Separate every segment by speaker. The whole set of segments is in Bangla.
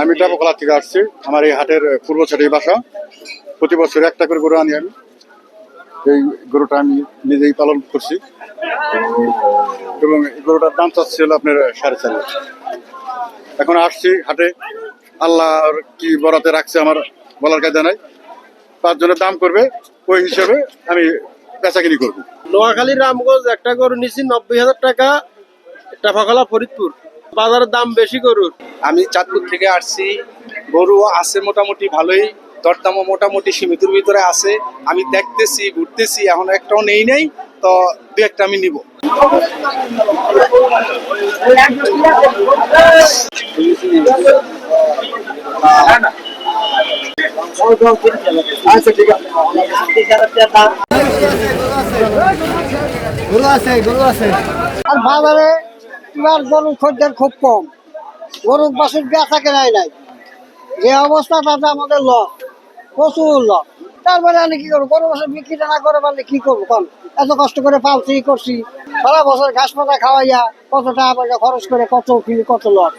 Speaker 1: আমি টাপকলা থেকে আসছি। আমার এই হাটের পূর্ব সাইডে বাসা। প্রতি বছর একটা করে গরু আনি আমি। এই গরুটা আমি নিজেই পালন করছি। এবং এই গরুটার দাম চাচ্ছিল আপনার সাড়ে চার। এখন আসছি হাটে। আল্লাহর কি বরাতে রাখছে আমার বলার কায়দা নাই। জন্য দাম করবে, ওই হিসেবে আমি বেচাকিনি করব।
Speaker 2: নোয়াখালী, রামগঞ্জ, একটা গরু নিচ্ছি নব্বই হাজার টাকা। টাফাখালা ফরিদপুর। বাজারের দাম বেশি গরুর
Speaker 3: আমি চাঁদপুর থেকে আসছি। গরু আছে মোটামুটি ভালোই দরদামও মোটামুটি সীমিতর ভিতরে আছে। আমি দেখতেছি ঘুরতেছি এখন একটাও নেই নাই তো দু একটা আমি নিব।
Speaker 4: আর বাজারে এবার গরুর খদ্দের খুব কম। গরুর বাসুর বেচা কেনাই নাই নাই। যে অবস্থা, তাতে আমাদের লস। প্রচুর লস। তারপরে আমি কি করব? গরু বছর বিক্রিটা না করে পারলে কি করব কন? এত কষ্ট করে পালছি, করছি। সারা বছর ঘাস পাতা খাওয়াইয়া কত টাকা পয়সা খরচ করে কত কি, কত লস।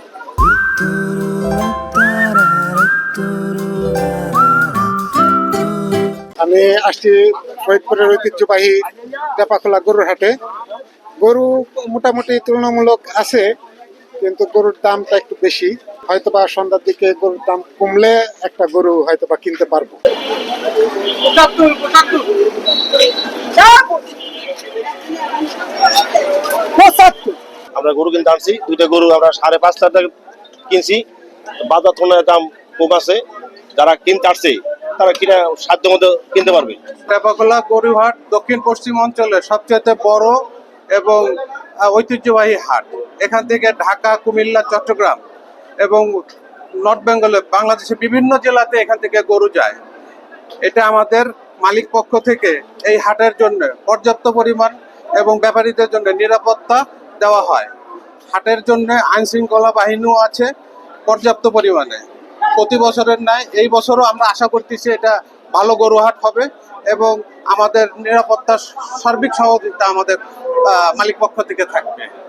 Speaker 5: আমি আসছি ফরিদপুরের ঐতিহ্যবাহী টেপাখোলা গরুর হাটে। গরু মোটামুটি তুলনামূলক আছে কিন্তু গরুর দামটা একটু বেশি। হয়তোবা সন্ধ্যার দিকে গরুর দাম কমলে একটা গরু হয়তোবা কিনতে পারব।
Speaker 6: আমরা গরু কিনতে আনছি দুইটা গরু আমরা সাড়ে পাঁচ লাখ টাকা কিনছি। বাজার তুলনায় দাম কম আছে যারা কিনতে আসছে তারা কিনা সাধ্য মতো কিনতে পারবে।
Speaker 3: টেপাকলা গরুহাট দক্ষিণ পশ্চিম অঞ্চলের সবচেয়ে বড় এবং ঐতিহ্যবাহী হাট। এখান থেকে ঢাকা, কুমিল্লা, চট্টগ্রাম এবং নর্থ বেঙ্গলে বাংলাদেশের বিভিন্ন জেলাতে এখান থেকে গরু যায়। এটা আমাদের মালিক পক্ষ থেকে এই হাটের জন্য পর্যাপ্ত পরিমাণ এবং ব্যাপারীদের জন্য নিরাপত্তা দেওয়া হয়। হাটের জন্য আইন শৃঙ্খলা বাহিনীও আছে পর্যাপ্ত পরিমাণে। প্রতি বছরের ন্যায় এই বছরও আমরা আশা করতেছি এটা ভালো গরু হাট হবে। এবং আমাদের নিরাপত্তার সার্বিক সহযোগিতা আমাদের মালিক পক্ষ থেকে থাকবে।